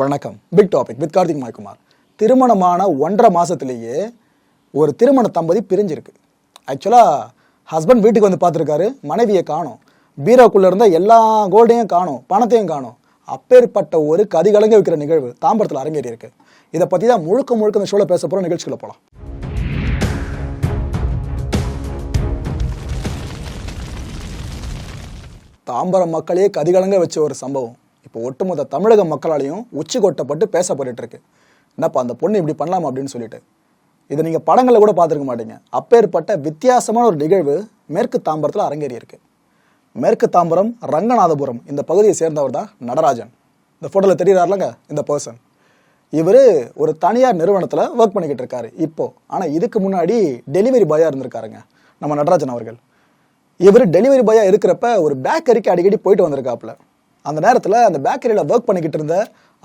வணக்கம். Big topic with Karthik Maykumar. திருமணமான ஒன்றரை மாதத்துலேயே ஒரு திருமண தம்பதி பிரிஞ்சிருக்கு. ஆக்சுவலாக ஹஸ்பண்ட் வீட்டுக்கு வந்து பார்த்துருக்காரு மனைவியை காணும். பீரோக்குள்ளே இருந்த எல்லா கோல்டையும் காணும் பணத்தையும் காணும். அப்பேற்பட்ட ஒரு கதிகலங்க வைக்கிற நிகழ்வு தாம்பரத்தில் அரங்கேறி இருக்கு. இதை பற்றி தான் முழுக்க முழுக்க இந்த ஷோவில் பேச போகிற நிகழ்ச்சிகளை போகலாம் தாம்பரம் மக்களையே கதிகலங்க வச்ச ஒரு சம்பவம். இப்போ ஒட்டுமொத்த தமிழக மக்களாலையும் உச்சி கொட்டப்பட்டு பேசப்பட்டுட்டு இருக்கு என்னப்பா அந்த பொண்ணு இப்படி பண்ணலாமா அப்படின்னு சொல்லிட்டு. இதை நீங்கள் படங்களில் கூட பார்த்துருக்க மாட்டீங்க. அப்பேற்பட்ட வித்தியாசமான ஒரு நிகழ்வு மேற்கு தாம்பரத்தில் அரங்கேறி இருக்கு மேற்கு தாம்பரம் ரங்கநாதபுரம் இந்த பகுதியை சேர்ந்தவர் தான் நடராஜன். இந்த ஃபோட்டோவில் தெரியுறாருலங்க இந்த பர்சன் இவர் ஒரு தனியார் நிறுவனத்தில் ஒர்க் பண்ணிக்கிட்டு இருக்காரு இப்போ. ஆனால் இதுக்கு முன்னாடி டெலிவரி பாயாக இருந்திருக்காருங்க நம்ம நடராஜன் அவர்கள். இவர் டெலிவரி பாயாக இருக்கிறப்ப ஒரு பேக்கரிக்கு அடிக்கடி போயிட்டு வந்திருக்காப்புல. அந்த நேரத்தில் அந்த பேக்கரியில் ஒர்க் பண்ணிக்கிட்டு இருந்த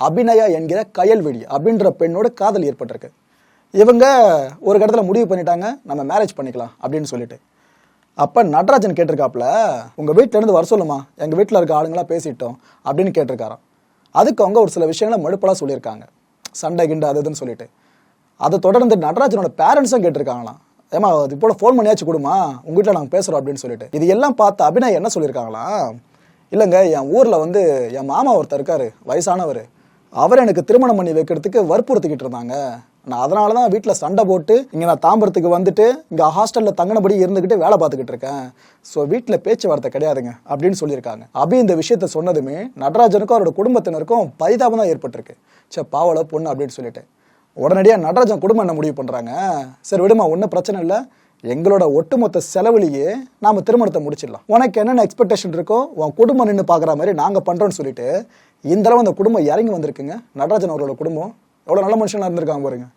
அபிநயா என்கிற கயல்வெளி அப்படின்ற பெண்ணோட காதல் ஏற்பட்டிருக்கு. இவங்க ஒரு இடத்துல முடிவு பண்ணிட்டாங்க நம்ம மேரேஜ் பண்ணிக்கலாம் அப்படின்னு சொல்லிட்டு. அப்போ நடராஜன் கேட்டிருக்காப்புல உங்கள் வீட்டிலேருந்து வர சொல்லுமா? எங்கள் வீட்டில் இருக்க ஆளுங்களாம் பேசிட்டோம் அப்படின்னு கேட்டிருக்காராம். அதுக்கு அவங்க ஒரு சில விஷயங்களை மழுப்பலாக சொல்லியிருக்காங்க. சண்டை கிண்டு அது இதுன்னு சொல்லிட்டு. அதை தொடர்ந்து நடராஜனோட பேரண்ட்ஸும் கேட்டிருக்காங்களாம். ஏமா இது இப்போ ஃபோன் பண்ணியாச்சு கொடுமா? உங்ககிட்ட வீட்டில் நாங்கள் பேசுகிறோம் அப்படின்னு சொல்லிட்டு. இது எல்லாம் பார்த்து அபிநயா என்ன சொல்லியிருக்காங்களா இல்லைங்க என் ஊரில் வந்து என் மாமா ஒருத்தர் இருக்காரு வயசானவர். அவர் எனக்கு திருமணம் பண்ணி வைக்கிறதுக்கு வற்புறுத்திக்கிட்டு இருந்தாங்க. நான் அதனால தான் வீட்டில் சண்டை போட்டு இங்கே நான் தாம்பரத்துக்கு வந்துட்டு இங்கே ஹாஸ்டலில் தங்கினபடி இருந்துக்கிட்டு வேலை பார்த்துக்கிட்டு இருக்கேன். ஸோ வீட்டில் பேச்சுவார்த்தை கிடையாதுங்க அப்படின்னு சொல்லியிருக்காங்க. அபி இந்த விஷயத்த சொன்னதுமே நடராஜனுக்கும் அவரோட குடும்பத்தினருக்கும் பரிதாபம் தான் ஏற்பட்டிருக்கு. சே பாவல பொண்ணு அப்படின்னு சொல்லிட்டு. உடனடியாக நடராஜன் குடும்பம் என்ன முடிவு பண்ணுறாங்க சரி விடுமா ஒன்றும் பிரச்சனை இல்லை. எங்களோட ஒட்டுமொத்த செலவுலேயே நாம் திருமணத்தை முடிச்சிடலாம். உனக்கு என்னென்ன எக்ஸ்பெக்டேஷன் இருக்கோ உன் குடும்பம் நின்று பார்க்குற மாதிரி நாங்கள் பண்ணுறோன்னு சொல்லிட்டு இந்த அளவு அந்த குடும்பம் இறங்கி வந்திருக்குங்க. நடராஜன் அவரோட குடும்பம் எவ்வளோ நல்ல மனுஷனாக இருந்திருக்காங்க பாருங்க.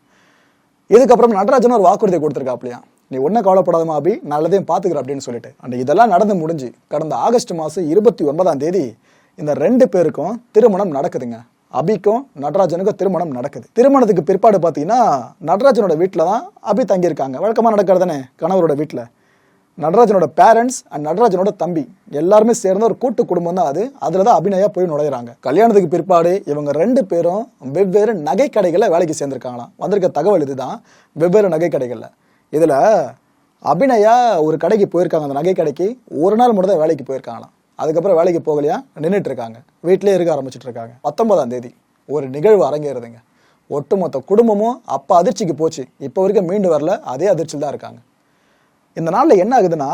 இதுக்கப்புறம் நடராஜன் ஒரு வாக்குறுதி கொடுத்துருக்காப்லையா? நீ ஒன்றும் கவலைப்படாதமா அபி நல்லதையும் பார்த்துக்கிற அப்படின்னு சொல்லிட்டு. அண்ட் இதெல்லாம் நடந்து முடிஞ்சு கடந்த ஆகஸ்ட் மாதம் இருபத்தி ஒன்பதாம் தேதி இந்த ரெண்டு பேருக்கும் திருமணம் நடக்குதுங்க. அபிக்கும் நடராஜனுக்கும் திருமணம் நடக்குது. திருமணத்துக்கு பிற்பாடு பார்த்தீங்கன்னா நடராஜனோட வீட்டில் தான் அபி தங்கியிருக்காங்க. வழக்கமாக நடக்கிறதானே கணவரோட வீட்டில். நடராஜனோட பேரண்ட்ஸ் அண்ட் நடராஜனோட தம்பி எல்லாருமே சேர்ந்த ஒரு கூட்டு குடும்பம் தான் அது. அதில் தான் அபிநயா போய் நுழையிறாங்க. கல்யாணத்துக்கு பிற்பாடு இவங்க ரெண்டு பேரும் வெவ்வேறு நகை கடைகளில் வேலைக்கு சேர்ந்துருக்காங்களாம். வந்திருக்க தகவல் இதுதான். வெவ்வேறு நகை கடைகளில். இதில் அபிநயா ஒரு கடைக்கு போயிருக்காங்க. அந்த நகை கடைக்கு ஒரு நாள் மட்டும் தான் வேலைக்கு போயிருக்காங்களாம். அதுக்கப்புறம் வேலைக்கு போகலையா? நின்றுட்டு இருக்காங்க வீட்டிலே இருக்க ஆரம்பிச்சுட்டு இருக்காங்க பத்தொன்பதாம் தேதி ஒரு நிகழ்வு அரங்கேறுதுங்க. ஒட்டுமொத்த குடும்பமும் அப்போ அதிர்ச்சிக்கு போச்சு. இப்போ வரைக்கும் மீண்டு வரல. அதே அதிர்ச்சியில் தான் இருக்காங்க. இந்த நாளில் என்ன ஆகுதுன்னா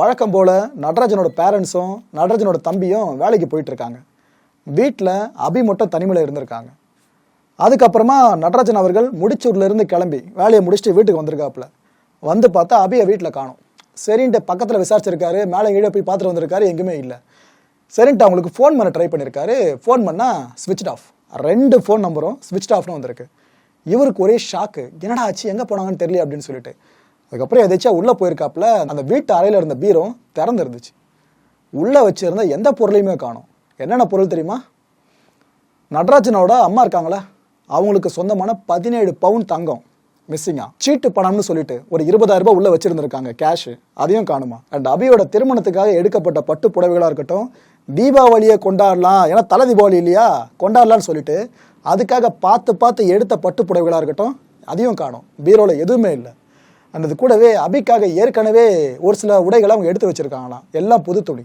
வழக்கம் போல் நடராஜனோட பேரண்ட்ஸும் நடராஜனோட தம்பியும் வேலைக்கு போயிட்டு இருக்காங்க வீட்டில் அபி மட்டும் தனிமையில் இருந்திருக்காங்க. அதுக்கப்புறமா நடராஜன் அவர்கள் முடிச்சூர்லேருந்து கிளம்பி வேலையை முடிச்சுட்டு வீட்டுக்கு வந்திருக்காப்புல. வந்து பார்த்தா அபியை வீட்டில் காணோம். சரின்ட்டு பக்கத்தில் விசாரிச்சிருக்காரு மேலே கீழே போய் பார்த்துட்டு வந்திருக்காரு எங்குமே இல்லை. சரின்ட்டு அவங்களுக்கு ஃபோன் பண்ண ட்ரை பண்ணியிருக்காரு ஃபோன் பண்ணால் ஸ்விட்ச் ஆஃப் ரெண்டு ஃபோன் நம்பரும் ஸ்விட்ச் ஆஃப்னு வந்திருக்கு. இவருக்கு ஒரே ஷாக்கு என்னடா ஆச்சு? எங்கே போனாங்கன்னு தெரியல அப்படின்னு சொல்லிட்டு. அதுக்கப்புறம் எதாச்சும் உள்ளே போயிருக்காப்புல அந்த வீட்டு அறையில் இருந்த பீரும் திறந்து இருந்துச்சு உள்ளே வச்சுருந்தா எந்த பொருளையுமே காணும். என்னென்ன பொருள் தெரியுமா? நடராஜனோட அம்மா இருக்காங்களா? அவங்களுக்கு சொந்தமான பதினேழு பவுன் தங்கம். மிஸ்ஸிங்கா சீட்டு பணம்னு சொல்லிட்டு ஒரு இருபதாயிரம் ரூபாய் உள்ள வச்சிருந்திருக்காங்க கேஷ் அதையும் காணுமா? அண்ட் அபியோட திருமணத்துக்காக எடுக்கப்பட்ட பட்டு புடவைகளாக இருக்கட்டும் தீபாவளியை கொண்டாடலாம். ஏன்னா தலை தீபாவளி இல்லையா? கொண்டாடலாம்னு சொல்லிட்டு அதுக்காக பார்த்து பார்த்து எடுத்த பட்டு புடவைகளாக இருக்கட்டும் அதையும் காணும். பீரோவில் எதுவுமே இல்லை. அண்ட் அது கூடவே அபிக்காக ஏற்கனவே ஒரு சில உடைகளை அவங்க எடுத்து வச்சிருக்காங்களாம். எல்லாம் புது துணி.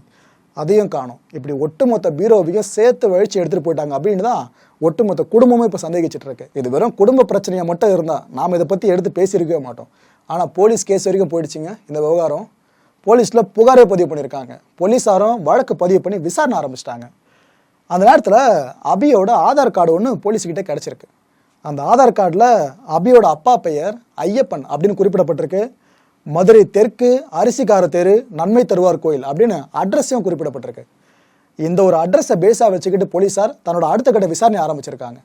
அதையும் காணும். இப்படி ஒட்டுமொத்த பீரோவையும் சேர்த்து வழித்து எடுத்துகிட்டு போயிட்டாங்க அப்படின்னு தான் ஒட்டுமொத்த குடும்பமும் இப்போ சந்தேகிச்சிட்டு இருக்கு இது வெறும் குடும்ப பிரச்சனையாக மட்டும் இருந்தால் நாம் இதை பற்றி எடுத்து பேசியிருக்கவே மாட்டோம். ஆனால் போலீஸ் கேஸ் வரைக்கும் போயிடுச்சுங்க இந்த விவகாரம். போலீஸில் புகாரே பதிவு பண்ணியிருக்காங்க. போலீஸாரும் வழக்கு பதிவு பண்ணி விசாரணை ஆரம்பிச்சிட்டாங்க. அந்த நேரத்தில் அபியோட ஆதார் கார்டு ஒன்று போலீஸ்கிட்ட கிடச்சிருக்கு. அந்த ஆதார் கார்டில் அபியோட அப்பா பெயர் ஐயப்பன் அப்படின்னு குறிப்பிடப்பட்டிருக்கு. மதுரை தெற்கு அரிசிக்கார தெரு நன்மை தருவார் கோயில் அப்படின்னு அட்ரஸையும் குறிப்பிடப்பட்டிருக்கு. இந்த ஒரு அட்ரஸை பேஸாக வச்சுக்கிட்டு போலீஸார் தன்னோட அடுத்த கட்ட விசாரணை ஆரம்பிச்சிருக்காங்க.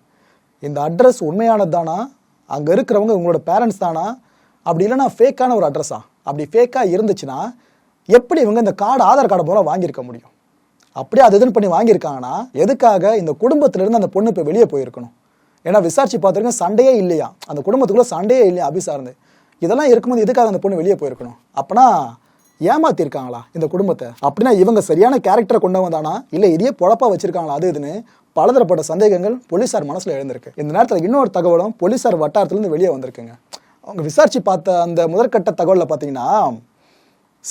இந்த அட்ரஸ் உண்மையானது தானா அங்கே இருக்கிறவங்க உங்களோட பேரண்ட்ஸ் தானா? அப்படி இல்லைன்னா ஃபேக்கான ஒரு அட்ரஸா அப்படி ஃபேக்காக இருந்துச்சுன்னா எப்படி இவங்க இந்த கார்டு ஆதார் கார்டு மூலம் வாங்கியிருக்க முடியும்? அப்படியே அது இதுன்னு பண்ணி வாங்கியிருக்காங்கன்னா எதுக்காக இந்த குடும்பத்திலிருந்து அந்த பொண்ணு இப்போ வெளியே போயிருக்கணும்? ஏன்னா விசாரிச்சு பார்த்துருக்கேன் சண்டையே இல்லையா? அந்த குடும்பத்துக்குள்ளே சண்டையே இல்லையா? அபிசார்ந்து இதெல்லாம் இருக்கும்போது எதுக்காக அந்த பொண்ணு வெளியே போயிருக்கணும்? அப்போனா ஏமாத்திருக்காங்களா இந்த குடும்பத்தை? அப்படின்னா இவங்க சரியான கேரக்டரை கொண்டு வந்தானா இல்லை இதையே பொழப்பா வச்சிருக்காங்களா? அது இதுன்னு பலதரப்பட்ட சந்தேகங்கள் போலீஸார் மனசில் எழுந்திருக்கு. இந்த நேரத்தில் இன்னொரு தகவலும் போலீசார் வட்டாரத்துலேருந்து வெளியே வந்திருக்குங்க. அவங்க விசாரிச்சு பார்த்த அந்த முதற்கட்ட தகவலில் பார்த்தீங்கன்னா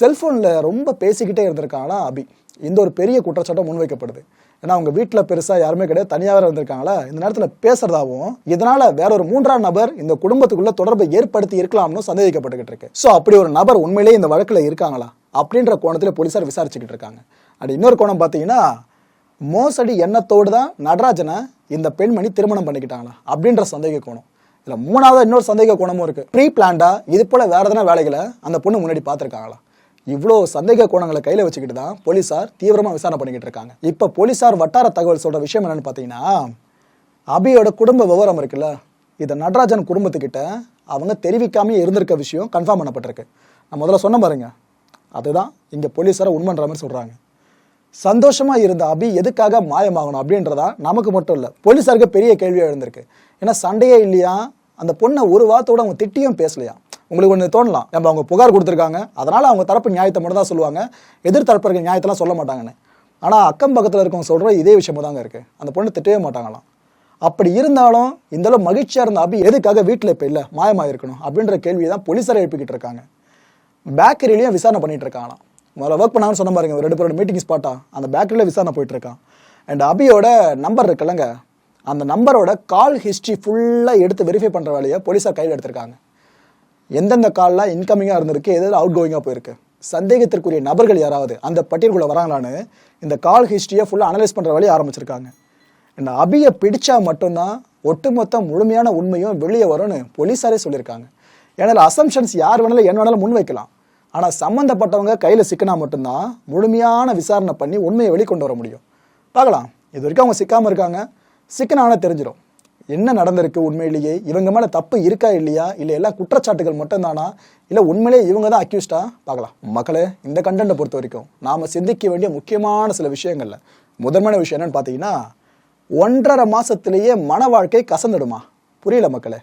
செல்ஃபோனில் ரொம்ப பேசிக்கிட்டே இருந்திருக்காங்களா அபி? இந்த ஒரு பெரிய குற்றச்சாட்டம் முன்வைக்கப்படுது. ஏன்னா அவங்க வீட்டில் பெருசாக யாருமே கிடையாது தனியாக வேறு வந்திருக்காங்களா இந்த நேரத்தில் பேசுறதாகவும் இதனால வேற ஒரு மூன்றாம் நபர் இந்த குடும்பத்துக்குள்ள தொடர்பை ஏற்படுத்தி இருக்கலாம்னு சந்தேகிக்கப்பட்டுக்கிட்டு இருக்கு. ஸோ அப்படி ஒரு நபர் உண்மையிலேயே இந்த வழக்கில் இருக்காங்களா? அப்படின்ற கோணத்தில் போலீசார் விசாரிச்சுக்கிட்டு இருக்காங்க. அண்ட் இன்னொரு கோணம் பார்த்தீங்கன்னா மோசடி எண்ணத்தோடு தான் நடராஜனை இந்த பெண்மணி திருமணம் பண்ணிக்கிட்டாங்களா? அப்படின்ற சந்தேக கோணம். இதில் மூணாவது இன்னொரு சந்தேக கோணமும் இருக்குது ப்ரீ பிளான்டாக இது போல் வேறு எதனா வேலைகளை அந்த பொண்ணு முன்னாடி பார்த்துருக்காங்களா? இவ்வளோ சந்தேக கோணங்களை கையில் வச்சுக்கிட்டு தான் போலீசார் தீவிரமாக விசாரணை பண்ணிக்கிட்டு இருக்காங்க. இப்போ போலீசார் வட்டார தகவல் சொல்கிற விஷயம் என்னென்னு பார்த்தீங்கன்னா அபியோட குடும்ப விவரம் இருக்குல்ல இதை நடராஜன் குடும்பத்துக்கிட்ட அவங்க தெரிவிக்காமயே இருந்திருக்க விஷயம் கன்ஃபார்ம் பண்ணப்பட்டிருக்கு. நான் முதல்ல சொன்ன பாருங்க. அதுதான் இங்கே போலீஸாரை உண்மைன்ற மாதிரி சொல்கிறாங்க சந்தோஷமாக இருந்த அபி எதுக்காக மாயமாகணும் அப்படின்றதா நமக்கு மட்டும் இல்லை போலீஸாருக்கு பெரிய கேள்வியாக எழுந்திருக்கு. ஏன்னா சண்டையே இல்லையா? அந்த பொண்ணை ஒரு வார்த்தையோட அவங்க திட்டியும் பேசலையா? உங்களுக்கு ஒன்று தோணலாம். நம்ம அவங்க புகார் கொடுத்துருக்காங்க. அதனால் அவங்க தரப்பு நியாயத்தை மட்டும் தான் சொல்லுவாங்க. எதிர்த்தரப்பு இருக்க நியாயத்தெல்லாம் சொல்ல மாட்டாங்கன்னு. ஆனால் அக்கம் பக்கத்தில் இருக்கவங்க சொல்கிற இதே விஷயமா தாங்க இருக்குது அந்த பொண்ணு திட்டவே மாட்டாங்களாம். அப்படி இருந்தாலும் இந்தளவு மகிழ்ச்சியாக இருந்த அபி எதுக்காக வீட்டில் இப்போ இல்லை? மாயமாக இருக்கணும் அப்படின்ற கேள்வியை தான் போலீஸார் எழுப்பிக்கிட்டு இருக்காங்க. பேக்கரிலையும் விசாரணை பண்ணிகிட்டு இருக்காங்களாம். முதல்ல ஒர்க் பண்ணாங்கன்னு சொன்ன பாருங்க. ஒரு ரெண்டு பேரோட மீட்டிங் ஸ்பாட்டா அந்த பேக்கரியில் விசாரணை போயிட்டுருக்கான் அண்ட் அபியோட நம்பர் இருக்குல்லங்க. அந்த நம்பரோட கால் ஹிஸ்ட்ரி ஃபுல்லாக எடுத்து வெரிஃபை பண்ணுற வேலையை போலீஸார் கையில் எடுத்திருக்காங்க. எந்தெந்த கால்லாம் இன்கமிங்காக இருந்திருக்கு எது அவுட் கோயிங்காக போயிருக்கு. சந்தேகத்திற்குரிய நபர்கள் யாராவது அந்த பட்டியலுக்குள்ளே வராங்களான்னு இந்த கால் ஹிஸ்ட்ரியை ஃபுல்லாக அனலைஸ் பண்ணுற வேலையை ஆரம்பிச்சிருக்காங்க. இந்த அபியை பிடிச்சா மட்டும்தான் ஒட்டுமொத்த முழுமையான உண்மையும் வெளியே வரும்னு போலீஸாரே சொல்லியிருக்காங்க. ஏன்னா அசம்ஷன்ஸ் யார் வேணாலும் என்ன வேணாலும் முன் வைக்கலாம் ஆனால் சம்மந்தப்பட்டவங்க கையில் சிக்கினா மட்டும்தான் முழுமையான விசாரணை பண்ணி உண்மையை வெளிக்கொண்டு வர முடியும். பார்க்கலாம். இது வரைக்கும் அவங்க சிக்காமல் இருக்காங்க. சிக்கனான தெரிஞ்சிடும் என்ன நடந்திருக்கு உண்மையிலேயே? இவங்க மேலே தப்பு இருக்கா இல்லையா? இல்லை எல்லாம் குற்றச்சாட்டுகள் மட்டும்தானா? இல்லை உண்மையிலே இவங்க தான் அக்யூஸ்டா பார்க்கலாம். மக்களே இந்த கண்டென்ட்டை பொறுத்த வரைக்கும் நாம் சிந்திக்க வேண்டிய முக்கியமான சில விஷயங்களில் முதன்மையான விஷயம் என்னன்னு பார்த்தீங்கன்னா ஒன்றரை மாதத்துலேயே மன வாழ்க்கை கசந்துடுமா? புரியல மக்களே.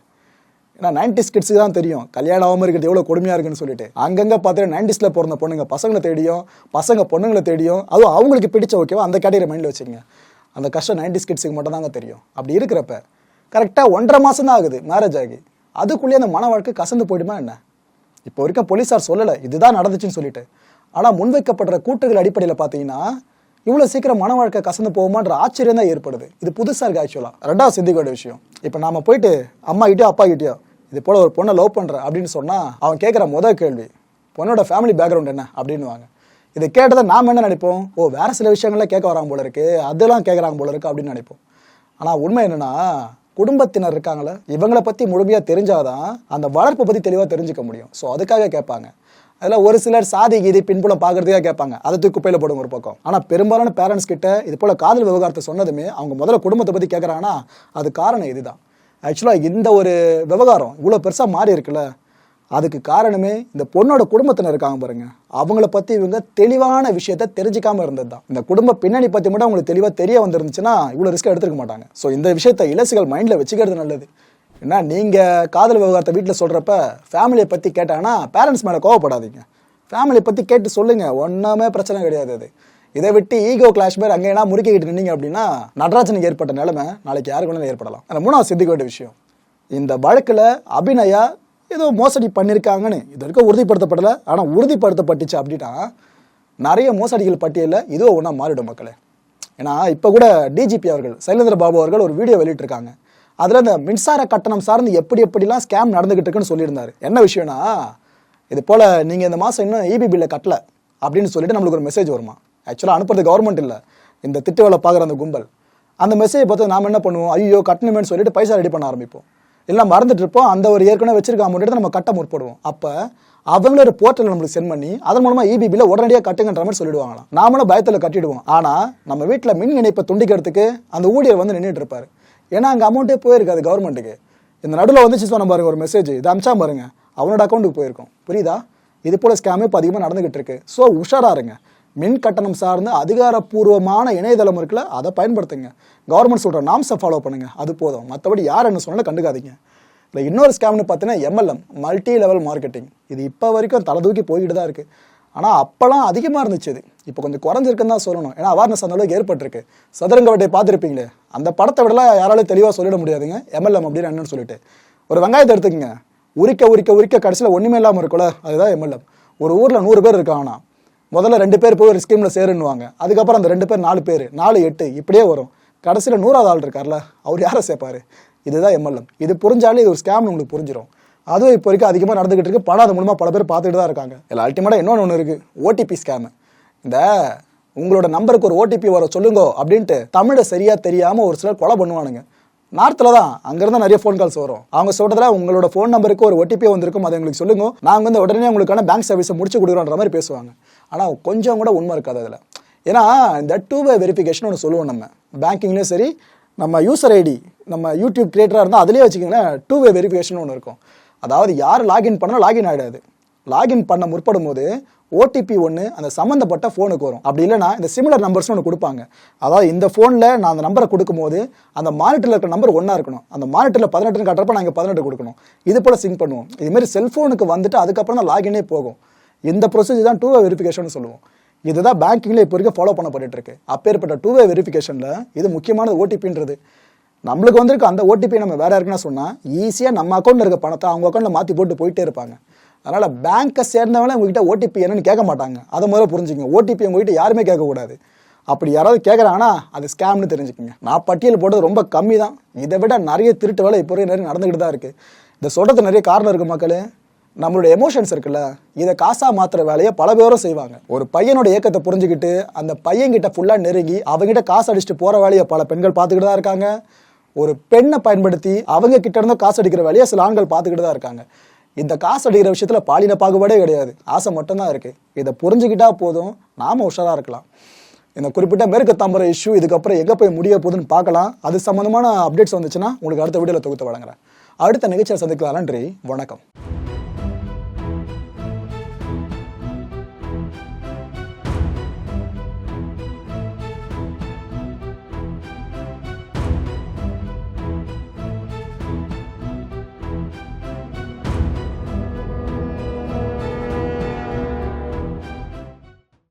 ஏன்னா நைன்டிஸ் கிட்ஸுக்கு தான் தெரியும். கல்யாணம் ஆகாமல் இருக்கிறது எவ்வளோ கொடுமையாக இருக்குன்னு சொல்லிட்டு. அங்கங்கே பார்த்தீங்கன்னா நைன்டிஸில் பிறந்த பொண்ணுங்க பசங்களை தேடியும் பசங்க பொண்ணுங்களை தேடியும் அதுவும் அவங்களுக்கு பிடிச்ச ஓகேவா அந்த கேட்டகரி மைண்டில் வச்சுங்க அந்த கஷ்டம் நைன்டிஸ் கிட்ஸுக்கு மட்டும் தாங்க தெரியும். அப்படி இருக்கிறப்ப கரெக்டாக ஒன்றரை மாதம் தான் ஆகுது மேரேஜ் ஆகி. அதுக்குள்ளேயே அந்த மன வாழ்க்கை கசந்து போயிடுமா என்ன? இப்போ வரைக்கும் போலீஸார் சொல்லலை இதுதான் நடந்துச்சுன்னு சொல்லிட்டு. ஆனால் முன்வைக்கப்படுற கூட்டுகள் அடிப்படையில் பார்த்தீங்கன்னா இவ்வளோ சீக்கிரம் மன வாழ்க்கை கசந்து போகுமான்ற ஆச்சரியம் தான் ஏற்படுது. இது புதுசாக இருக்க ஆக்சுவலாக ரெண்டாவது சிந்திக்கோட விஷயம். இப்போ நாம் போயிட்டு அம்மா கிட்டயோ அப்பா இது போல் ஒரு பொண்ணை லவ் பண்ணுற அப்படின்னு சொன்னால் அவன் கேட்குற முதல் கேள்வி பொண்ணோட ஃபேமிலி பேக்ரவுண்ட் என்ன? அப்படின்னுவாங்க. இதை கேட்டதை நாம் என்ன நினைப்போம்? ஓ வேறு சில விஷயங்கள்லாம் கேட்க வராங்க போல இருக்கு அதெல்லாம் கேட்குறாங்க போல இருக்கு அப்படின்னு நினைப்போம். ஆனால் உண்மை என்னன்னா குடும்பத்தினர் இருக்காங்களே இவங்கள பற்றி முழுமையாக தெரிஞ்சாதான் அந்த வளர்ப்பை பற்றி தெளிவாக தெரிஞ்சுக்க முடியும். ஸோ அதுக்காக கேட்பாங்க. அதில் ஒரு சிலர் சாதி கீதி பின்புலம் பார்க்கறதுக்காக கேட்பாங்க. அதை தூக்கி குப்பையில் போடுங்க ஒரு பக்கம். ஆனால் பெரும்பாலான பேரண்ட்ஸ் கிட்ட இது போல காதல் விவகாரத்தை சொன்னதுமே அவங்க முதல்ல குடும்பத்தை பற்றி கேட்குறாங்கன்னா அது காரணம் இதுதான். ஆக்சுவலாக இந்த ஒரு விவகாரம் இவ்வளோ பெருசாக மாறி இருக்குல்ல அதுக்கு காரணமே இந்த பொண்ணோட குடும்பத்தினர் இருக்காங்க பாருங்க. அவங்கள பற்றி இவங்க தெளிவான விஷயத்த தெரிஞ்சுக்காம இருந்தது தான் இந்த குடும்ப பின்னணி பற்றி மட்டும் அவங்களுக்கு தெளிவாக தெரிய வந்திருந்துச்சுன்னா இவ்வளோ ரிஸ்க் எடுத்துக்க மாட்டாங்க. ஸோ இந்த விஷயத்த இலசுகள் மைண்டில் வச்சுக்கிறது நல்லது. ஏன்னா நீங்கள் காதல் விவகாரத்தை வீட்டில் சொல்கிறப்ப ஃபேமிலியை பற்றி கேட்டாங்கன்னா பேரண்ட்ஸ் மேலே கோவப்படாதீங்க. ஃபேமிலியை பற்றி கேட்டு சொல்லுங்கள் ஒன்றுமே பிரச்சனை கிடையாது அது. இதை விட்டு ஈகோ கிளாஷ் பேர் அங்கே என்ன முறுக்கிக்கிட்டு நின்னீங்க அப்படின்னா நடராஜனுக்கு ஏற்பட்ட நிலைமை நாளைக்கு யாருக்கு வேணாலும் ஏற்படலாம். அந்த மூணாவது சிந்திக்க வேண்டிய விஷயம். இந்த வழக்கில் அபிநயா ஏதோ மோசடி பண்ணியிருக்காங்கன்னு இது வரைக்கும் உறுதிப்படுத்தப்படலை. ஆனால் உறுதிப்படுத்தப்பட்டுச்சு அப்படின்னா நிறைய மோசடிகள் பட்டியலில் இதுவும் ஒன்றா மாறிடும் மக்களே. ஏன்னா இப்போ கூட டிஜிபி அவர்கள் சைலேந்திர பாபு அவர்கள் ஒரு வீடியோ வெளியிட்டிருக்காங்க. அதில் இந்த மின்சார கட்டணம் சார்ந்து எப்படி எப்படிலாம் ஸ்கேம் நடந்துகிட்டு இருக்குன்னு சொல்லியிருந்தாரு. என்ன விஷயம்னா இது போல் நீங்கள் இந்த மாதம் இன்னும் இபி பில்லை கட்டலை அப்படின்னு சொல்லிட்டு நம்மளுக்கு ஒரு மெசேஜ் வருமா? ஆக்சுவலாக அனுப்புறது கவர்மெண்ட் இல்லை. இந்த திட்ட வேலை பார்க்குற அந்த கும்பல். அந்த மெசேஜ் பார்த்து நாம் என்ன பண்ணுவோம்? ஐயோ கட்டணுமேனு சொல்லிட்டு பைசா ரெடி பண்ண ஆரம்பிப்போம். இல்லை மறந்துட்டு இருப்போம் அந்த ஒரு ஏற்கனவே வச்சிருக்க அமௌண்ட் எடுத்து நம்ம கட்ட முற்படுவோம். அப்போ அவங்கள ஒரு போர்ட்டல் நம்மளுக்கு சென்ட் பண்ணி அதன் மூலமாக இபிபியில் உடனடியாக கட்டுங்கன்ற மாதிரி சொல்லிடுவாங்களாம். நாமளும் பயத்தில் கட்டிடுவோம். ஆனால் நம்ம வீட்டில் மின் இணைப்பை துண்டிக்கிறதுக்கு அந்த ஊழியர் வந்து நின்றுட்டு இருப்பார். ஏன்னா அங்கே அமௌண்ட்டே போயிருக்காது கவர்மெண்ட்டுக்கு இந்த நடுவில் வந்துச்சு சொன்ன பாருங்க ஒரு மெசேஜ் இது அமிச்சா பாருங்க. அவனோட அக்கௌண்ட்டுக்கு போயிருக்கோம். புரியுதா? இது போல ஸ்கேமே இப்போ அதிகமாக நடந்துகிட்டு இருக்கு. ஸோ உஷாரா இருங்க. மின் கட்டணம் சார்ந்த அதிகாரப்பூர்வமான இணையதளம் இருக்குல்ல அதை பயன்படுத்துங்க. கவர்மெண்ட் சொல்கிற நாம்ஸை ஃபாலோ பண்ணுங்க. அது போதும். மற்றபடி யார் என்ன சொன்னாலும் கண்டுக்காதீங்க. இல்லை இன்னொரு ஸ்கேம்னு பார்த்தீங்கன்னா எம்எல்எம் மல்டி லெவல் மார்க்கெட்டிங் இது இப்போ வரைக்கும் தலை தூக்கி போய்கிட்டு தான் இருக்குது ஆனால் அப்போல்லாம் அதிகமாக இருந்துச்சு இது. இப்போ கொஞ்சம் குறைஞ்சிருக்குன்னு தான் சொல்லணும். ஏன்னா அவேர்னஸ் அந்த அளவுக்கு ஏற்பட்டிருக்கு. சதுரங்க வேட்டையை பார்த்துருப்பீங்களே. அந்த படத்தை விடலாம் யாராலும் தெளிவாக சொல்லிட முடியாதுங்க. எம்எல்எம் அப்படின்னு என்னன்னு சொல்லிட்டு. ஒரு வெங்காயத்தை எடுத்துக்கங்க. உரிக்க உரிக்க உரிக்க கடைசியில் ஒன்றுமே இல்லாமல் இருக்குல்ல அதுதான் எம்எல்எம் ஒரு ஊரில் நூறு பேர் இருக்காங்கன்னா முதல்ல ரெண்டு பேர் போய் ஒரு ஸ்கீமில் சேருன்னுவாங்க. அதுக்கப்புறம் அந்த ரெண்டு பேர் நாலு பேர் நாலு எட்டு இப்படியே வரும். கடைசியில் நூறாவது ஆள் இருக்கார்ல அவர் யாரை சேர்ப்பாரு? இதுதான் எம்எல்எம். இது புரிஞ்சாலே இது ஒரு ஸ்கேம்னு உங்களுக்கு புரிஞ்சிடும் அதுவும் இப்போ வரைக்கும் அதிகமாக நடந்துகிட்டு இருக்கு. படம் அது மூலமாக பல பேர் பார்த்துட்டு தான் இருக்காங்க. இல்லை அல்டிமேட்டாக இன்னொன்று ஒன்று இருக்குது ஓடிபி ஸ்கேமு இந்த உங்களோட நம்பருக்கு ஒரு ஓடிபி வர சொல்லுங்க அப்படின்ட்டு தமிழை சரியாக தெரியாமல் ஒரு சிலர் கொலை பண்ணுவானுங்க. நார்த்தில் தான். அங்கேருந்து நிறைய ஃபோன் கால்ஸ் வரும். அவங்க சொல்கிறதுல உங்களோட ஃபோன் நம்பருக்கு ஒரு ஓடிபி வந்திருக்கும். அதை எங்களுக்கு சொல்லுங்க. நாங்கள் வந்து உடனே உங்களுக்கான பேங்க் சர்வீஸை முடிச்சு கொடுக்குறோன்ற மாதிரி பேசுவாங்க. ஆனால் கொஞ்சம் கூட உண்மை இருக்காது அதில். ஏன்னா இந்த டூ வே வெரிஃபிகேஷன் ஒன்று சொல்லுவோம் நம்ம. பேங்கிங்லேயும் சரி நம்ம யூசர் ஐடி நம்ம யூடியூப் கிரியேட்டராக இருந்தால் அதுலேயே வச்சுக்கோங்களேன் டூ வே வெரிஃபிகேஷன் ஒன்று இருக்கும். அதாவது யார் லாகின் பண்ணால் லாகின் ஆகிடாது லாகின் பண்ண முற்படும் போது ஓடிபி ஒன்று அந்த சம்மந்தப்பட்ட ஃபோனுக்கு வரும். அப்படி இல்லைன்னா இந்த சிமிலர் நம்பர்ஸ்னு ஒன்று கொடுப்பாங்க. அதாவது இந்த ஃபோனில் நான் அந்த நம்பரை கொடுக்கும்போது அந்த மானிட்டரில் இருக்கிற நம்பர் ஒன்றா இருக்கணும். அந்த மானிட்டரில் பதினெட்டுன்னு கட்டுறப்ப நான் இங்கே பதினெட்டு கொடுக்கணும். இது போல் சிங்க் பண்ணுவோம். இதுமாரி செல்ஃபோனுக்கு வந்துட்டு அதுக்கப்புறம் தான் லாகினே போகும். இந்த ப்ரொசீஜர் தான் டூ வே வெரிஃபிகேஷன் சொல்லுவோம். இதுதான் பேங்கிங்கில் இப்போ வரைக்கும் ஃபாலோ பண்ணப்பட்டு இருக்கு. அப்பேற்பட்ட டூ வே வெரிஃபிகேஷனில் இது முக்கியமானது ஓடிபின்றது நம்மளுக்கு வந்திருக்க அந்த ஓடிபி நம்ம வேற யாருக்குன்னா சொன்னால் ஈஸியாக நம்ம அக்கௌண்ட்டில் இருக்க பணத்தை அவங்க அக்கௌண்ட்டில் மாற்றி போட்டு போயிட்டே இருப்பாங்க. அதனால் பேங்க்கை சேர்ந்தவங்களே உங்ககிட்ட ஓடிபி என்னன்னு கேட்க மாட்டாங்க. அதை முதல்ல புரிஞ்சுங்க ஓடிபி உங்ககிட்ட யாருமே கேட்கக்கூடாது. அப்படி யாராவது கேட்குறாங்கன்னா அது ஸ்கேம்னு தெரிஞ்சுக்கோங்க. நான் பட்டியல் போட்டது ரொம்ப கம்மி தான் இதை விட நிறைய திருட்டு வேலை இப்போ வரைக்கும் நிறைய நடந்துக்கிட்டு தான் இருக்குது இதை சொல்கிறது நிறைய காரணம் இருக்குது மக்களே. நம்மளோட எமோஷன்ஸ் இருக்குல்ல இதை காசா மாத்துற வேலையை பல பேரும் செய்வாங்க. ஒரு பையனோட இயக்கத்தை புரிஞ்சுக்கிட்டு அந்த பையன்கிட்ட ஃபுல்லாக நெருங்கி அவங்ககிட்ட காசு அடிச்சுட்டு போகிற வேலையை பல பெண்கள் பார்த்துக்கிட்டு தான் இருக்காங்க. ஒரு பெண்ணை பயன்படுத்தி அவங்க கிட்ட இருந்து காசு அடிக்கிற வேலையை சில ஆண்கள் பார்த்துக்கிட்டு தான் இருக்காங்க. இந்த காசு அடிக்கிற விஷயத்துல பாலின பாகுபாடே கிடையாது. ஆசை மட்டும்தான் இருக்கு. இதை புரிஞ்சுக்கிட்டா போதும். நாம உஷாரா இருக்கலாம். இந்த குறிப்பிட்ட மேற்கு தாம்பரம் இஷ்யூ இதுக்கப்புறம் எங்கே போய் முடிய போகுதுன்னு பார்க்கலாம். அது சம்மந்தமான அப்டேட்ஸ் வந்துச்சுன்னா உங்களுக்கு அடுத்த வீடியோவில் தொகுத்து வழங்குறேன். அடுத்த நிகழ்ச்சியை சந்திக்கலாம். நன்றி. வணக்கம்.